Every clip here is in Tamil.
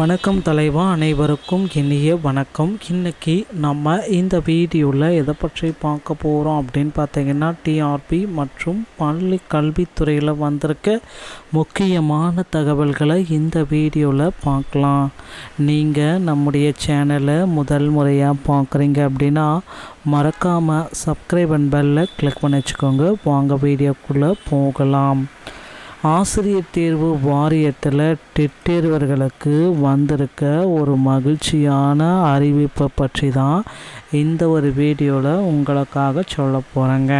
வணக்கம் தலைவா அனைவருக்கும் இனிய வணக்கம். இன்னைக்கு நம்ம இந்த வீடியோவில் எதை பற்றி பார்க்க போகிறோம் அப்படின்னு பார்த்தீங்கன்னா டிஆர்பி மற்றும் பள்ளி கல்வித்துறையில் வந்திருக்க முக்கியமான தகவல்களை இந்த வீடியோவில் பார்க்கலாம். நீங்கள் நம்முடைய சேனலை முதல் முறையாக பார்க்குறீங்க அப்படின்னா மறக்காமல் சப்ஸ்கிரைப் அண்ட் பெல்லை கிளிக் பண்ணி வச்சுக்கோங்க. வாங்க வீடியோக்குள்ளே போகலாம். ஆசிரியர் தேர்வு வாரியத்தில் டெட் தேர்வர்களுக்கு வந்திருக்க ஒரு மகிழ்ச்சியான அறிவிப்பை பற்றி தான் இந்த ஒரு வீடியோவில் உங்களுக்காக சொல்ல போகிறேங்க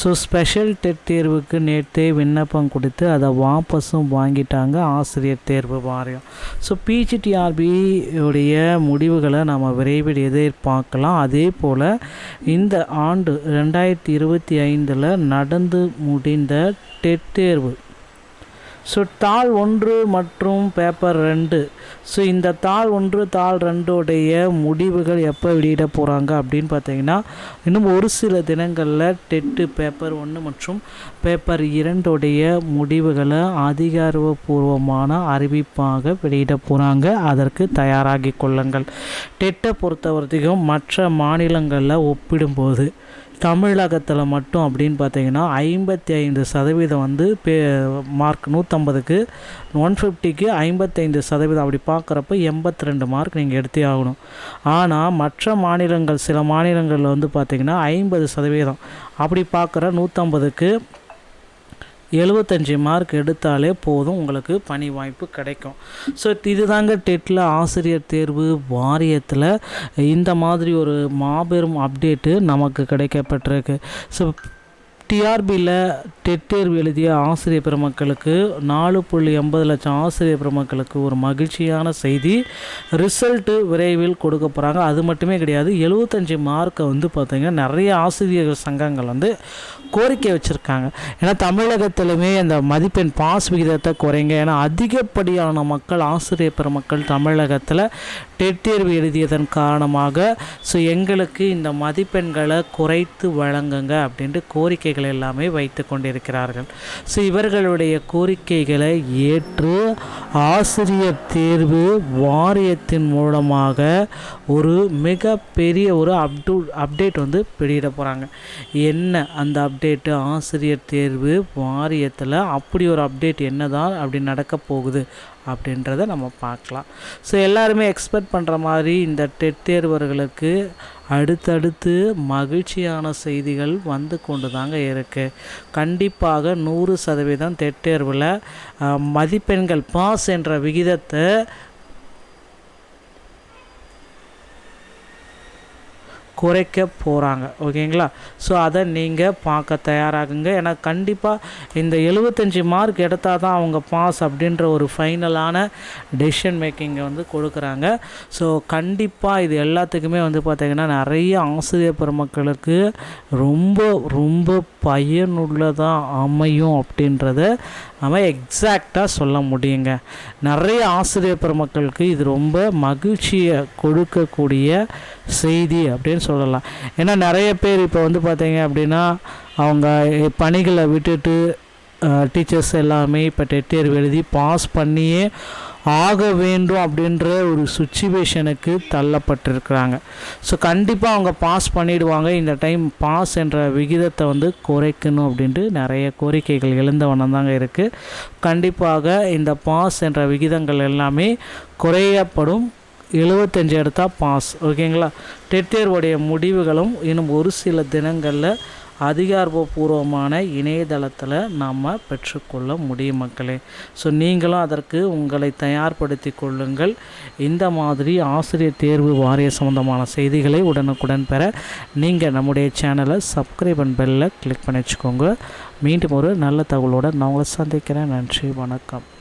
ஸோ ஸ்பெஷல் டெட் தேர்வுக்கு நேற்றே விண்ணப்பம் கொடுத்து அதை வாபஸும் வாங்கிட்டாங்க ஆசிரியர் தேர்வு வாரியம். ஸோ பிஜிடிஆர்பி உடைய முடிவுகளை நம்ம விரைவில் எதிர்பார்க்கலாம். அதே போல் இந்த ஆண்டு ரெண்டாயிரத்தி இருபத்தி ஐந்தில் நடந்து முடிந்த டெட் தேர்வு ஸோ தாள் ஒன்று மற்றும் பேப்பர் ரெண்டு. ஸோ இந்த தாள் ஒன்று தாள் ரெண்டுடைய முடிவுகள் எப்போ வெளியிட போகிறாங்க அப்படின்னு பார்த்தீங்கன்னா இன்னும் ஒரு சில தினங்களில் டெட்டு பேப்பர் ஒன்று மற்றும் பேப்பர் இரண்டுடைய முடிவுகளை அதிகாரப்பூர்வமான அறிவிப்பாக வெளியிட போகிறாங்க அதற்கு தயாராகி கொள்ளுங்கள். டெட்டை பொறுத்தவரைக்கும் மற்ற மாநிலங்களில் ஒப்பிடும்போது தமிழகத்தில் மட்டும் அப்படின்னு பார்த்தீங்கன்னா ஐம்பத்தி ஐந்து சதவீதம் வந்து பே மார்க் நூற்றம்பதுக்கு ஒன் ஃபிஃப்டிக்கு ஐம்பத்தைந்து சதவீதம். அப்படி பார்க்குறப்ப எண்பத்தி ரெண்டு மார்க் நீங்கள் எடுத்தே ஆகணும். ஆனால் மற்ற மாநிலங்கள் சில மாநிலங்களில் வந்து பார்த்திங்கன்னா ஐம்பது சதவீதம். அப்படி பார்க்குற நூற்றம்பதுக்கு எழுபத்தஞ்சி மார்க் எடுத்தாலே போதும் உங்களுக்கு பணி வாய்ப்பு கிடைக்கும். ஸோ இதுதாங்க டெட்டில் ஆசிரியர் தேர்வு வாரியத்தில் இந்த மாதிரி ஒரு மாபெரும் அப்டேட்டு நமக்கு கிடைக்கப்பட்டிருக்கு. ஸோ டிஆர்பியில் டெட் தேர்வு எழுதிய ஆசிரியர் பெருமக்களுக்கு நாலு புள்ளி எண்பது லட்சம் ஆசிரியர் பெருமக்களுக்கு ஒரு மகிழ்ச்சியான செய்தி. ரிசல்ட்டு விரைவில் கொடுக்க போகிறாங்க அது மட்டுமே கிடையாது எழுபத்தஞ்சி மார்க்கை வந்து பார்த்திங்கன்னா நிறைய ஆசிரியர் சங்கங்கள் வந்து கோரிக்கை வச்சுருக்காங்க. ஏன்னா தமிழகத்திலுமே அந்த மதிப்பெண் பாஸ் விகிதத்தை குறைங்க. ஏன்னா அதிகப்படியான மக்கள் ஆசிரியர் பெருமக்கள் தமிழகத்தில் டெட் தேர்வு எழுதியதன் காரணமாக ஸோ எங்களுக்கு இந்த மதிப்பெண்களை குறைத்து வழங்குங்க அப்படின்ட்டு கோரிக்கைகள் எல்லாமே வைத்து கொண்டிருக்கிறார்கள். ஸோ இவர்களுடைய கோரிக்கைகளை ஏற்று ஆசிரியர் தேர்வு வாரியத்தின் மூலமாக ஒரு மிக பெரிய ஒரு அப்டூ அப்டேட் வந்து வெளியிட போகிறாங்க என்ன அந்த அப்டேட்டு ஆசிரியர் தேர்வு வாரியத்தில் அப்படி ஒரு அப்டேட் என்ன தான் அப்படி நடக்க போகுது? அப்படின்றத நம்ம பார்க்கலாம். ஸோ எல்லாருமே எக்ஸ்பெக்ட் பண்ணுற மாதிரி இந்த டெட் தேர்வர்களுக்கு அடுத்தடுத்து மகிழ்ச்சியான செய்திகள் வந்து கொண்டு தாங்க இருக்குது கண்டிப்பாக நூறு சதவீதம் டெட் தேர்வில் மதிப்பெண்கள் பாஸ் என்ற விகிதத்தை குறைக்க போகிறாங்க ஓகேங்களா? ஸோ அதை நீங்கள் பார்க்க தயாராகுங்க. ஏன்னா கண்டிப்பாக இந்த எழுபத்தஞ்சி மார்க் எடுத்தால் தான் அவங்க பாஸ் அப்படின்ற ஒரு ஃபைனலான டெசிஷன் மேக்கிங்கை வந்து கொடுக்குறாங்க. ஸோ கண்டிப்பாக இது எல்லாத்துக்குமே வந்து பார்த்திங்கன்னா நிறைய ஆசிரியர் பெருமக்களுக்கு ரொம்ப ரொம்ப பயனுள்ளதாக அமையும் அப்படின்றத நம்ம எக்ஸாக்டாக சொல்ல முடியுங்க. நிறைய ஆசிரியர் பெருமக்களுக்கு இது ரொம்ப மகிழ்ச்சியை கொடுக்கக்கூடிய செய்தி அப்படின்னு சொல்லலாம். ஏன்னா நிறைய பேர் இப்போ வந்து பார்த்தீங்க அப்படின்னா அவங்க பணிகளை விட்டுட்டு டீச்சர்ஸ் எல்லாமே இப்போ டெட் தேர்வு எழுதி பாஸ் பண்ணியே ஆக வேண்டும் அப்படின்ற ஒரு சுச்சுவேஷனுக்கு தள்ளப்பட்டிருக்கிறாங்க. ஸோ கண்டிப்பாக அவங்க பாஸ் பண்ணிடுவாங்க. இந்த டைம் பாஸ் என்ற விகிதத்தை வந்து குறைக்கணும் அப்படின்ட்டு நிறைய கோரிக்கைகள் எழுந்த வண்ணம் தாங்க இருக்குது கண்டிப்பாக இந்த பாஸ் என்ற விகிதங்கள் எல்லாமே குறையப்படும். எழுபத்தஞ்சு எடுத்தால் பாஸ் ஓகேங்களா டெட் தேர்வுடைய முடிவுகளும் இன்னும் ஒரு சில தினங்களில் அதிகாரப்பூர்வமான இணையதளத்தில் நாம் பெற்றுக்கொள்ள முடியும் மக்களே. ஸோ நீங்களும் அதற்கு உங்களை தயார்படுத்தி கொள்ளுங்கள். இந்த மாதிரி ஆசிரியர் தேர்வு வாரிய சம்மந்தமான செய்திகளை உடனுக்குடன் பெற நீங்கள் நம்முடைய சேனலை சப்ஸ்கிரைப் அண்ட் பெல்லில் கிளிக் பண்ணி வச்சுக்கோங்க. மீண்டும் ஒரு நல்ல தகவலோடு நான் உங்களை சந்திக்கிறேன். நன்றி வணக்கம்.